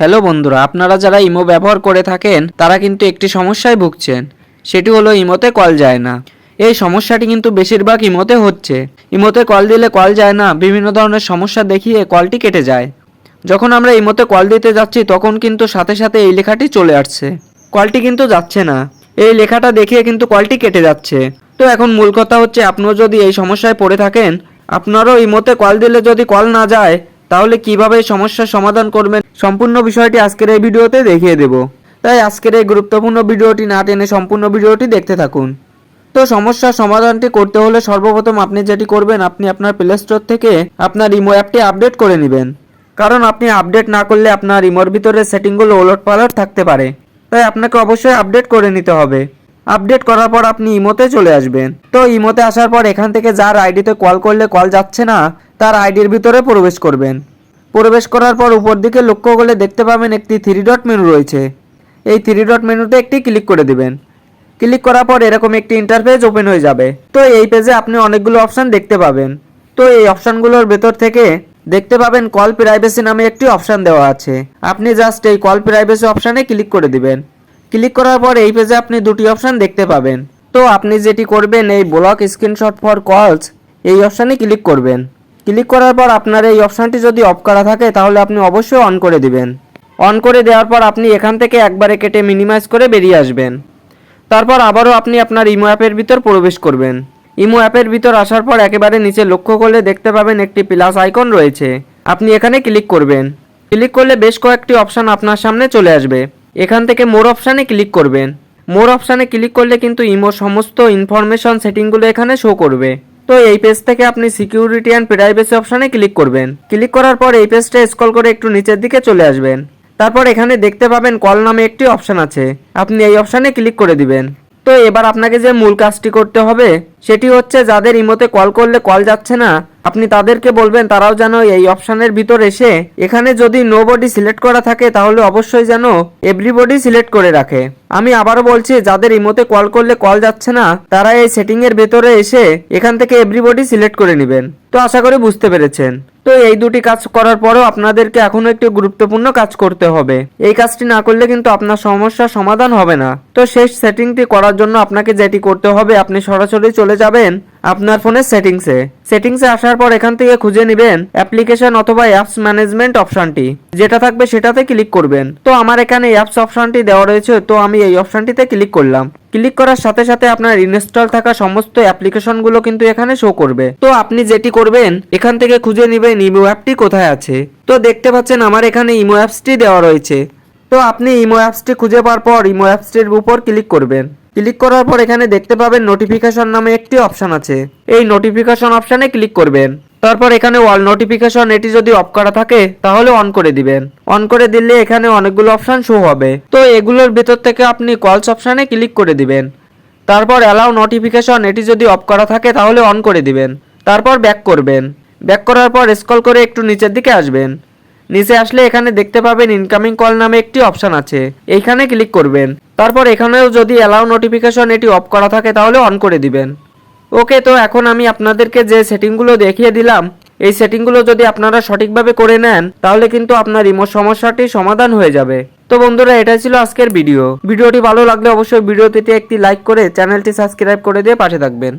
Hello বন্ধুরা, আপনারা যারা ইমো ব্যবহার করে থাকেন, তারা কিন্তু একটি সমস্যায় ভুগছেন। সেটি হলো ইমোতে কল যায় না। এই সমস্যাটি কিন্তু বেশিরভাগ ইমোতে হচ্ছে। ইমোতে কল দিলে কল যায় না, বিভিন্ন ধরনের সমস্যা দেখিয়ে কলটি কেটে যায়। যখন আমরা ইমোতে কল দিতে যাচ্ছি, তখন কিন্তু সাথে সাথে এই লেখাটি চলে আসছে। কলটি কিন্তু যাচ্ছে না। এই লেখাটা দেখিয়ে কিন্তু কলটি কেটে যাচ্ছে। তো এখন মূল কথা হচ্ছে, আপনিও যদি এই সমস্যায় পড়ে থাকেন, আপনারও ইমোতে কল দিলে যদি কল না যায় তাহলে কীভাবে সমস্যার সমাধান করবেন? সম্পূর্ণ বিষয়টি আজকের এই ভিডিওতে দেখিয়ে দেব। তাই আজকের এই গুরুত্বপূর্ণ ভিডিওটি না টেনে সম্পূর্ণ ভিডিওটি দেখতে থাকুন। তো সমস্যার সমাধানটি করতে হলে সর্বপ্রথম আপনি যেটি করবেন, আপনি আপনার প্লে স্টোর থেকে আপনার ইমো অ্যাপটি আপডেট করে নেবেন। কারণ আপনি আপডেট না করলে আপনার ইমোর ভিতরে সেটিংগুলো ওলট পালট থাকতে পারে। তাই আপনাকে অবশ্যই আপডেট করে নিতে হবে। আপডেট করার পর আপনি ইমোতে চলে আসবেন। তো ইমোতে আসার পর এখান থেকে যার আইডিতে কল করলে কল যাচ্ছে না তার আইডির ভিতরে প্রবেশ করবেন। প্রবেশ করার পর উপর দিকে লক্ষ্য করলে দেখতে পাবেন একটি থ্রি ডট মেনু রয়েছে। এই থ্রি ডট মেনুতে একটি ক্লিক করে দিবেন। ক্লিক করার পর এরকম একটি ইন্টারফেস ওপেন হয়ে যাবে। তো এই পেজে আপনি অনেকগুলো অপশন দেখতে পাবেন। তো এই অপশনগুলোর ভেতর থেকে দেখতে পাবেন কল প্রাইভেসি নামে একটি অপশন দেওয়া আছে। আপনি জাস্ট এই কল প্রাইভেসি অপশানে ক্লিক করে দিবেন। ক্লিক করার পর এই পেজে আপনি দুটি অপশন দেখতে পাবেন। তো আপনি যেটি করবেন, এই ব্লক স্ক্রিনশট ফর কলস এই অপশানে ক্লিক করবেন। ক্লিক করার পর আপনার এই অপশানটি যদি অফ করা থাকে, তাহলে আপনি অবশ্যই অন করে দিবেন। অন করে দেওয়ার পর আপনি এখান থেকে একবারে কেটে মিনিমাইজ করে বেরিয়ে আসবেন। তারপর আবারও আপনি আপনার ইমো অ্যাপের ভিতর প্রবেশ করবেন। ইমো অ্যাপের ভিতর আসার পর একেবারে নিচে লক্ষ্য করলে দেখতে পাবেন একটি প্লাস আইকন রয়েছে। আপনি এখানে ক্লিক করবেন। ক্লিক করলে বেশ কয়েকটি অপশান আপনার সামনে চলে আসবে। এখান থেকে মোর অপশানে ক্লিক করবেন। মোর অপশানে ক্লিক করলে কিন্তু ইমোর সমস্ত ইনফরমেশন সেটিংগুলো এখানে শো করবে। তো এই পেজ থেকে আপনি সিকিউরিটি অ্যান্ড প্রাইভেসি অপশানে ক্লিক করবেন। ক্লিক করার পর এই পেজটা স্ক্রল করে একটু নিচের দিকে চলে আসবেন। তারপর এখানে দেখতে পাবেন কল নামে একটি অপশান আছে। আপনি এই অপশানে ক্লিক করে দিবেন। তো এবার আপনাকে যে মূল কাজটি করতে হবে, সেটি হচ্ছে যাদের ইমোতে কল করলে কল যাচ্ছে না আপনি তাদেরকে বলবেন, তারাও যেন এই অপশানের ভিতর এসে এখানে যদি নো বডি সিলেক্ট করা থাকে, তাহলে অবশ্যই যেন এভরিবডি সিলেক্ট করে রাখে। আমি আবারও বলছি, যাদের ইমোতে কল করলে কল যাচ্ছে না, তারা এই সেটিং এর ভেতরে এসে এখান থেকে এভরিবডি সিলেক্ট করে নেবেন। তো আশা করি বুঝতে পেরেছেন। তো এই দুটি কাজ করার পরেও আপনাদেরকে এখনও একটি গুরুত্বপূর্ণ কাজ করতে হবে। এই কাজটি না করলে কিন্তু আপনার সমস্যার সমাধান হবে না। তো শেষ সেটিংটি করার জন্য আপনাকে যেটি করতে হবে, আপনি সরাসরি চলে যাবেন আপনার ফোনের সেটিংসে। সেটিংসে আসার পর এখান থেকে খুঁজে নেবেন অ্যাপ্লিকেশন অথবা অ্যাপস ম্যানেজমেন্ট অপশনটি। যেটা থাকবে সেটাতে ক্লিক করবেন। তো আমার এখানে অ্যাপস অপশনটি দেওয়া রয়েছে, তো আমি এই অপশনটিতে ক্লিক করলাম। ক্লিক করার সাথে সাথে আপনার ইনস্টল থাকা সমস্ত অ্যাপ্লিকেশনগুলো কিন্তু এখানে শো করবে। তো আপনি যেটি করবেন, এখান থেকে খুঁজে নেবেন ইমো অ্যাপটি কোথায় আছে। তো দেখতে পাচ্ছেন আমার এখানে ইমো অ্যাপসটি দেওয়া রয়েছে। তো আপনি ইমো অ্যাপসটি খুঁজে পাওয়ার পর ইমো অ্যাপসটির উপর ক্লিক করবেন। ক্লিক করার পর এখানে দেখতে পাবেন নোটিফিকেশন নামে একটি অপশন আছে। এই নোটিফিকেশন অপশানে ক্লিক করবেন। তারপর এখানে অল নোটিফিকেশন এটি যদি অফ করা থাকে, তাহলে অন করে দিবেন। অন করে দিলে এখানে অনেকগুলো অপশান শো হবে। তো এগুলোর ভেতর থেকে আপনি কলস অপশানে ক্লিক করে দিবেন। তারপর অ্যালাউ নোটিফিকেশন এটি যদি অফ করা থাকে, তাহলে অন করে দিবেন। তারপর ব্যাক করবেন। ব্যাক করার পর স্ক্রল করে একটু নিচের দিকে আসবেন। নিচে আসলে এখানে দেখতে পাবেন ইনকামিং কল নামে একটি অপশন আছে। এইখানে ক্লিক করবেন। তারপর এখানেও যদি অ্যালাউ নোটিফিকেশন এটি অফ করা থাকে তাহলে অন করে দিবেন। ওকে, তো এখন আমি আপনাদেরকে যে সেটিংগুলো দেখিয়ে দিলাম, এই সেটিংগুলো যদি আপনারা সঠিকভাবে করে নেন, তাহলে কিন্তু আপনার ইমো সমস্যাটি সমাধান হয়ে যাবে। তো বন্ধুরা এটা ছিল আজকের ভিডিও ভিডিওটি ভালো লাগলে অবশ্যই ভিডিওটিতে একটি লাইক করে চ্যানেলটি সাবস্ক্রাইব করে দিয়ে পাশে থাকবেন।